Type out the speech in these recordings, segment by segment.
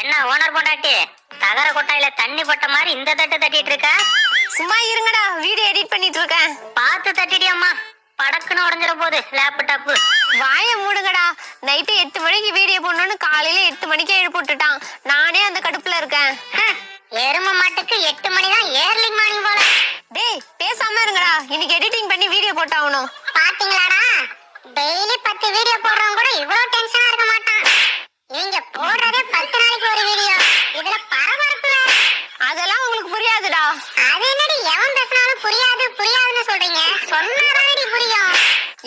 என்ன ஓனர் பொண்டாட்டி? தகர கொட்டாயில தண்ணி போட்ட மாதிரி இந்த தட்டு தட்டிட்டு இருக்க? சும்மா இருங்கடா வீடியோ எடிட் பண்ணிட்டு இருக்கேன். பார்த்து தட்டிடியம்மா படக்குன்னு உடஞ்சிட போகுது லேப்டாப்பு வாயை மூடுங்கடா. நைட்டு எட்டு மணிக்கு வீடியோ போடணும்னு காலையில எட்டு மணிக்கு எழுப்பிட்டுட்டான். நானே அந்த கடுப்புல இருக்கேன். எரும மாட்டுக்கு எட்டு மணி தான் ஏர்லி மார்னிங் போல. டேய் பேசாம இருங்கடா. இன்னைக்கு எடிட்டிங் பண்ணி வீடியோ போட்டாகணும். பாத்தீங்களாடா? டெய்லி பத்து வீடியோ போடுறவங்க கூட இவ்வளவு டென்ஷனா இருக்க மாட்டான் நீங்க போடுறதே பத்து நாளைக்கு ஒரு வீடியோ இதுல பரபரப்பு வேற. அதெல்லாம் உங்களுக்கு புரியாதுடா அது என்னடி எவன் பேசினாலும் புரியாது புரியாதுன்னு சொல்றீங்க? சொன்னாதானடி புரியும்.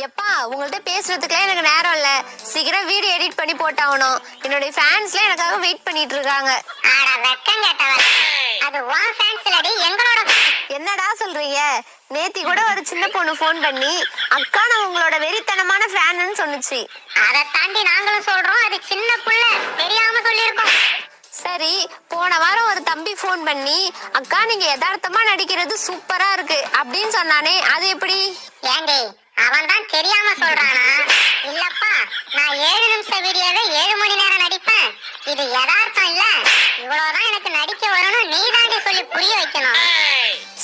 எப்பா உங்கள்ட்ட பேசுறதுக்குலாம் எனக்கு நேரம் இல்ல. சீக்கிரம் வீடியோ எடிட் பண்ணி போட்டாகணும். என்னுடைய ஃபேன்ஸ்லாம் எனக்காக வெயிட் பண்ணிட்டு இருக்காங்க. ஆட வெக்கம் கேட்டவன். அது உன் ஃபேன்ஸ் இல்லடி எங்களோட fans. என்னடா சொல்றீங்க? நேத்தி கூட ஒரு சின்ன பொண்ணு ஃபோன் பண்ணி அக்கா நான் உங்களோட வெறித்தனமான ஃபேன்னு சொன்னுச்சு. அதை தாண்டி நாங்களும் சொல்றோம் அது சின்ன புள்ள. சரி போன வாரம் ஒரு தம்பி ஃபோன் பண்ணி அக்கா நீங்க யதார்த்தமா நடிக்கிறது சூப்பரா இருக்கு. அப்படின்னு சொன்னானே. அது எப்படி? ஏண்டி அவன் தான் தெரியாம சொல்றானா? இல்லப்பா நான் ஏழு நிமிஷம் வீடியோல ஏழு மணி நேரம் நடிப்பேன். இது யதார்த்தம் இல்ல. இவ்வளவுதான் எனக்கு நடிக்க வரணும். நீ தாண்டி சொல்லி புரிய வைக்கணும்.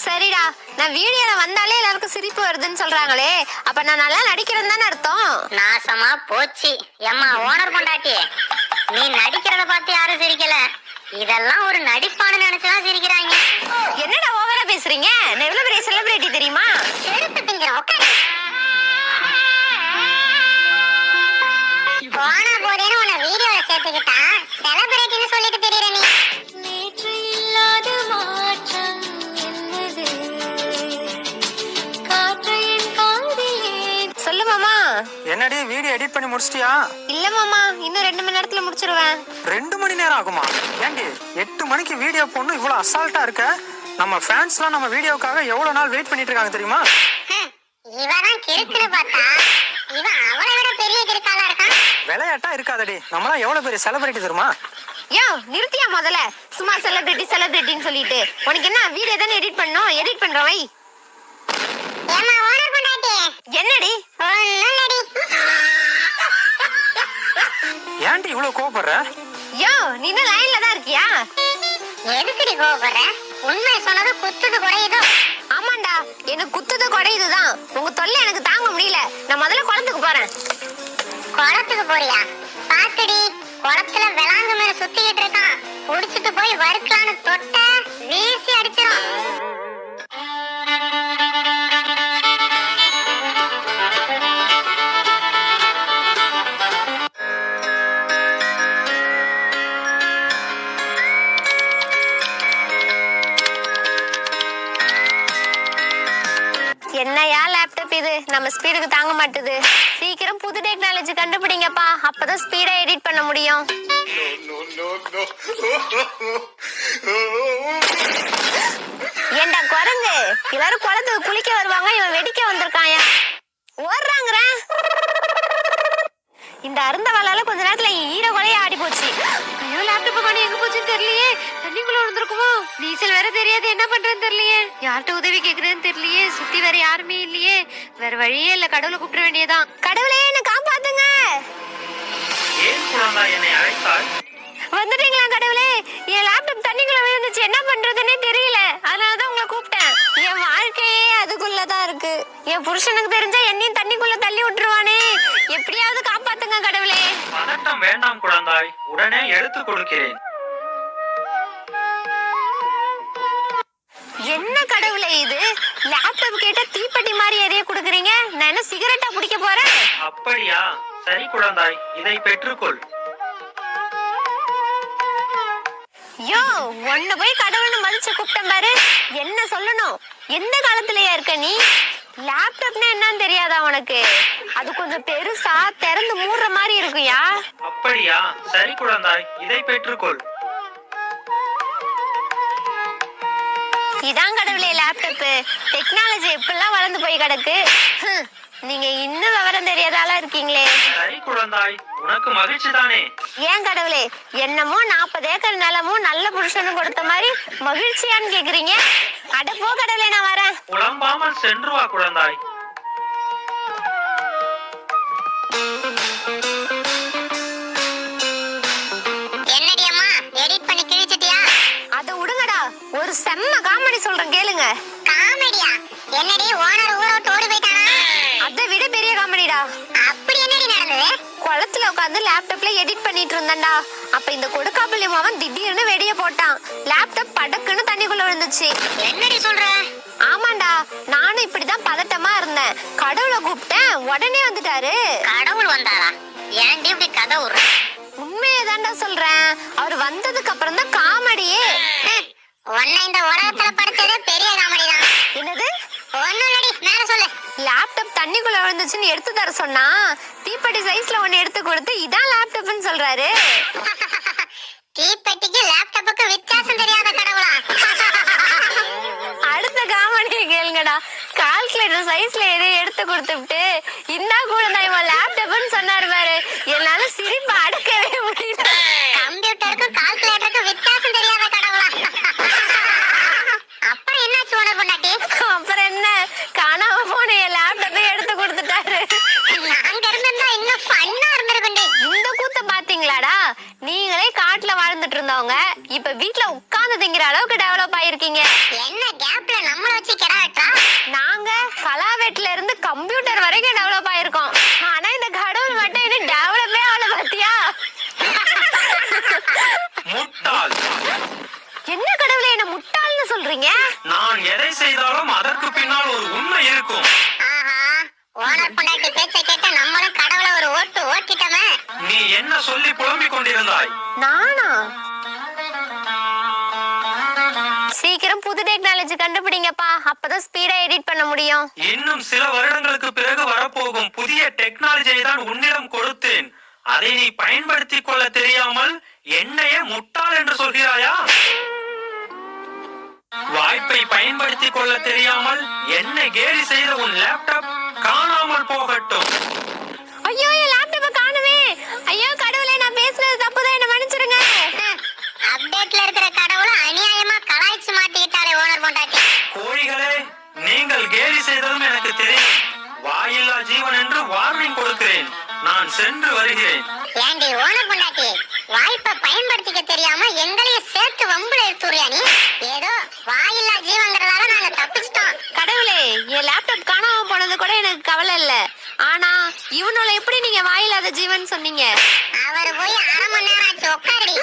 சரிடா நான் வீடியோல வந்தாலே எல்லாருக்கும் சிரிப்பு வருதுன்னு சொல்றாங்களே. அப்ப நான் நல்லா நடிக்கிறேன்னு தானே அர்த்தம்? நாசமா போச்சு. ஏம்மா ஓனர் பொண்டாட்டி. நீ நடிக்கிறத பார்த்து யாரும் சிரிக்கல. இதெல்லாம் ஒரு நடிப்பான்னு நினைச்சுதான் சிரிக்கிறாங்க. என்னடா ஓவரா பேசுறீங்க? நான் எவ்வளவு பெரிய செலிபிரிட்டி தெரியுமா? செருப்பு திங்கிற உட்காரு. போனா போதேன்னு உன்னை வீடியோல சேர்த்துக்கிட்டா செலிபிரிட்டின்னு சொல்லிட்டு தெரியற நீ. நேற்று இல்லாத மாற்றம் என்னது? காற்று என் காதிலே சொல்லு மாமா. என்னடி வீடியோ எடிட் பண்ணி முடிச்சிட்டியா? இல்ல மாமா. ரெண்டு மணி நேரத்துல முடிச்சிருவேன். ரெண்டு மணி நேரம் ஆகுமா? ஏண்டி எட்டு மணிக்கு வீடியோ போடணும்? இவ்வளோ அசால்ட்டா இருக்க? நம்ம ஃபேன்ஸ்லாம் நம்ம வீடியோக்காக எவ்வளோ நாள் வெயிட் பண்ணிட்டு இருக்காங்க தெரியுமா? ஹம், இவதான் கிறுக்குன்னு பார்த்தா. இவன் அவளை விட பெரிய கிறுக்காலா இருக்கான்? விளையாட்டா இருக்காதடி. நம்மளாம் எவ்வளோ பெரிய செலிபிரிட்டி தெரியுமா? யோ நிறுத்தியா முதல்ல? சும்மா செலிபிரிட்டி செலிபிரிட்டின்னு சொல்லிட்டு. உனக்கு என்ன வீடியோ தானே எடிட் பண்ணணும்? எடிட் பண்ற வை. ஏமா ஓனர் பொண்டாட்டி என்னடி? ஒண்ணும் இல்லடி. ஏன்டி இவ்வளோ கோவப்படுற? யோ நீ என்ன லைன்ல தான் இருக்கியா? எதுக்குடி கோவப்படுற? உண்மை சொன்னது குத்துது குறையுதோ ஆமாண்டா எனக்கு குத்துது குறையுதுதான் உங்க தொல்லை எனக்கு தாங்க முடியல. நான் முதல்ல குளத்துக்கு போறேன். குளத்துக்கு போறியா? பாத்துடி குளத்துல விளாங்கு மேல சுத்திக்கிட்டு இருக்கான். புடிச்சிட்டு போய் வறுக்கலான்னு தொட்ட வீசி அடிச்சிடும் நம்ம ஸ்பீடுக்கு தாங்க மாட்டுது. சீக்கிரம் புது டெக்னாலஜி கண்டுபிடிங்கப்பா. அப்பதான் ஸ்பீடா எடிட் பண்ண முடியும். ஏண்டா குரங்கு? எல்லாரும் குளத்துக்கு குளிக்க வருவாங்க இவன் வெடிக்க வந்திருக்காயா? ஓடுறாங்கிறேன் இந்த அருந்த வாழால கொஞ்ச நேரத்துல ஈர கொலையே ஆடி போச்சு ஐயோ லேப்டாப் கொண்டு எங்க போச்சுன்னு தெரியலையே. தண்ணிக்குள்ள விழுந்திருக்குமோ நீச்சல் வேற தெரியாது என்ன பண்றேன்னு தெரியலையே. யார்கிட்ட உதவி கேக்குறேன்னு தெரியலையே. சுத்தி வேற யாருமே இல்லையே. வேற வழியே இல்ல கடவுளை கூப்பிட வேண்டியதான் கடவுளே என்ன காப்பாத்துங்க. வந்துட்டீங்களா கடவுளே? என் லேப்டாப் தண்ணிக்குள்ள விழுந்துச்சு. என்ன பண்றதுன்னே தெரியல. அதனாலதான் உங்களை கூப்பிட்டேன். என் வாழ்க்கையே அதுக்குள்ளதான் இருக்கு. என் புருஷனுக்கு தெரிஞ்சா என்னையும் தண்ணிக்குள்ள தள்ளி விட்டுருவானே. எப்படியாவது காப்பாத்துங்க கடவுளே. பதட்டம் வேண்டாம் குழந்தாய். உடனே எடுத்து கொடுக்கிறேன் என்ன கடவுளே இது? லேப்டாப் கேட்டா தீப்பெட்டி மாதிரி எதைய கொடுக்குறீங்க. நான் என்ன சிகரெட்டா பிடிக்க போறேன்? அப்படியா? சரி குழந்தாய் இதை பெற்றுக்கொள். யோ உன்னை போய் கடவுள்னு மதிச்சு கூப்பிட்டேன் பாரு. என்ன சொல்லணும்? எந்த காலத்துலயா இருக்க நீ? லேப்டாப்னா என்னன்னு தெரியாதா உனக்கு? அது கொஞ்சம் பெருசா திறந்து மூடுற மாதிரி இருக்குயா அப்படியா? சரி குழந்தாய் இதை பெற்றுக்கொள். இதான் கடவுளே லேப்டாப் டெக்னாலஜி எப்படிலாம் வளர்ந்து போய் கிடக்கு. நீங்க இன்னும் விவரம் தெரியாத ஆளா இருக்கீங்களே? சரி குழந்தாய் உனக்கு மகிழ்ச்சி தானே? ஏன் கடவுளே என்னமோ நாற்பது ஏக்கர் நிலமும் நல்ல புருஷனும் கொடுத்த மாதிரி மகிழ்ச்சியான்னு கேக்குறீங்க. அட போ கடவுளே நான் வரேன். புலம்பாமல் சென்று வா குழந்தாய். சொல்றேன் கேளுங்க. காமெடியா? என்னடி ஓனர் ஊரை விட்டு ஓடி போயிட்டானா? அதை விட பெரிய காமெடிடா. அப்படி என்னடி நடந்தது? குளத்துல உட்காந்து லேப்டாப்ல எடிட் பண்ணிட்டு இருந்தேன்டா. அப்ப இந்த கொடுக்காப்புளி மாவன் திடீர்னு வெடிய போட்டான். லேப்டாப் படக்குன்னு தண்ணிக்குள்ள விழுந்துச்சு. என்னடி சொல்ற? ஆமாண்டா நானும் இப்படிதான் பதட்டமா இருந்தேன். கடவுளை கூப்பிட்டேன் உடனே வந்துட்டாரு. கடவுள் வந்தாரா? ஏன்டி இப்படி கதை உண்மையை சொல்றேன். அவர் வந்ததுக்கு அப்புறம் தான் காமெடியே உன்னை இந்த உலகத்துல படிச்சதே பெரிய காமெடி தான். என்னது? ஒண்ணும் இல்லடி மேல சொல்லு. லேப்டாப் தண்ணிக்குள்ள விழுந்துச்சுன்னு எடுத்து தர சொன்னா தீப்பெட்டி சைஸ்ல ஒன்னு எடுத்து கொடுத்து இதான் லேப்டாப்னு சொல்றாரு. தீப்பெட்டிக்கு லேப்டாப்புக்கு வித்தியாசம் தெரியாத கடவுளா. அடுத்த காமெடியை கேளுங்கடா. கால்குலேட்டர் சைஸ்ல எதையும் எடுத்து கொடுத்துட்டு இந்தா கூட நான் இவன் லேப்டாப்னு சொன்னாரு பாரு. என்னால சிரிப்பு அடக்கவே முடியல கம்ப்யூட்டருக்கும் கால்குலேட்டருக்கும் வித்தியாசம் தெரியாத கடவுளா அப்புறம் என்னாச்சு உனக்கு பொண்டாட்டி அப்புறம் என்ன காணாம போன என் லேப்டாப்பை எடுத்து கொடுத்துட்டாரு நாங்க இருந்திருந்தா இன்னும் ஃபன்னா இருந்திருக்குண்டி இந்த கூத்த பாத்தீங்களாடா நீங்களே காட்டுல வாழ்ந்துட்டு இருந்தவங்க இப்ப வீட்ல உட்கார்ந்து திங்கிற ஆயிருக்கீங்க என்ன கேப்ல நம்மள வச்சு கிடா வெட்டா நாங்க கலாவெட்ல இருந்து கம்ப்யூட்டர் வரைக்கும் டெவலப் ஆயிருக்கோம். ஆனா இந்த கடவுள் மட்டும் இன்னும் டெவலப்பே ஆகல பாத்தியா? முட்டாள். என்ன கடவுளே என்ன முட்டாள்னு சொல்றீங்க? நான் எதை செய்தாலும் அதற்கு பின்னால் ஒரு உண்மை இருக்கும். ஆஹா ஓனர் பொண்டாட்டி பேச்சை கேட்டு நம்மளும் கடவுளை ஒரு ஓட்டு ஓட்டிட்டோமே. நீ என்ன சொல்லி புலம்பிக் கொண்டிருந்தாய்? நானா? புது டெக்னாலஜி கண்டுபிடிங்கப்பா. அப்பதான் ஸ்பீடா எடிட் பண்ண முடியும். இன்னும் சில வருடங்களுக்கு பிறகு வரப்போகும் புதிய டெக்னாலஜியை தான் உன்னிடம் கொடுத்தேன். அதை நீ பயன்படுத்திக் கொள்ள தெரியாமல் என்னையே முட்டாள் என்று சொல்கிறாயா? வாய்ப்பை பயன்படுத்திக் கொள்ள தெரியாமல் என்னை கேலி செய்த உன் லேப்டாப் நீங்கள் கேலி செய்ததும் எனக்கு தெரியும். வாயில்லா ஜீவன் என்று வார்னிங் கொடுக்கிறேன். நான் சென்று வருகிறேன். ஏண்டி ஓனர் பொண்டாட்டி? வாய்ப்பை பயன்படுத்திக்க தெரியாம எங்களையும் சேர்த்து வம்புல எடுத்துறியா நீ? ஏதோ வாயில்லா ஜீவங்கிறதால நாங்க தப்பிச்சிட்டோம். கடவுளே என் லேப்டாப் காணாம போனது கூட எனக்கு கவலை இல்ல. ஆனா இவனோட எப்படி நீங்க வாயில்லாத ஜீவன் சொன்னீங்க? அவர் போய் அரை மணி நேரம் ஆச்சு உட்காருடி.